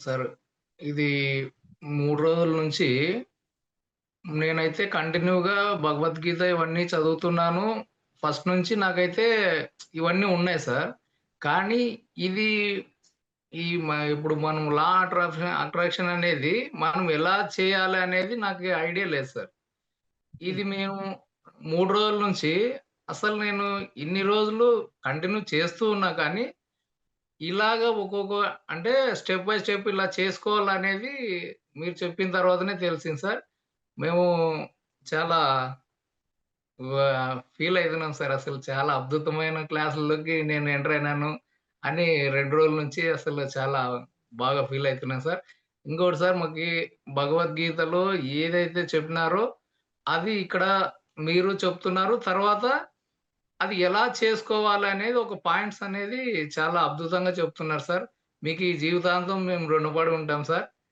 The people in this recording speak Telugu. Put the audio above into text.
సార్ ఇది మూడు రోజుల నుంచి నేనైతే కంటిన్యూగా భగవద్గీత ఇవన్నీ చదువుతున్నాను. ఫస్ట్ నుంచి నాకైతే ఇవన్నీ ఉన్నాయి సార్. కానీ ఇది ఈ మ ఇప్పుడు మనం లా అట్రాక్షన్ అట్రాక్షన్ అనేది మనం ఎలా చేయాలి అనేది నాకు ఐడియా లేదు సార్. ఇది మేము మూడు రోజుల నుంచి అసలు నేను ఇన్ని రోజులు కంటిన్యూ చేస్తూ ఉన్నా కానీ, ఇలాగ ఒక్కొక్క అంటే స్టెప్ బై స్టెప్ ఇలా చేసుకోవాలనేది మీరు చెప్పిన తర్వాతనే తెలిసింది సార్. మేము చాలా ఫీల్ అవుతున్నాం సార్. అసలు చాలా అద్భుతమైన క్లాసుల్లోకి నేను ఎంటర్ అయినాను అని రెండు రోజుల నుంచి అసలు చాలా బాగా ఫీల్ అవుతున్నాం సార్. ఇంకోటి సార్ మాకు భగవద్గీతలో ఏదైతే చెప్పినారో అది ఇక్కడ మీరు చెప్తున్నారు. తర్వాత అది ఎలా చేసుకోవాలనేది ఒక పాయింట్స్ అనేది చాలా అద్భుతంగా చెప్తున్నారు సార్. మీకు ఈ జీవితాంతం మేము రుణపడి ఉంటాం సార్.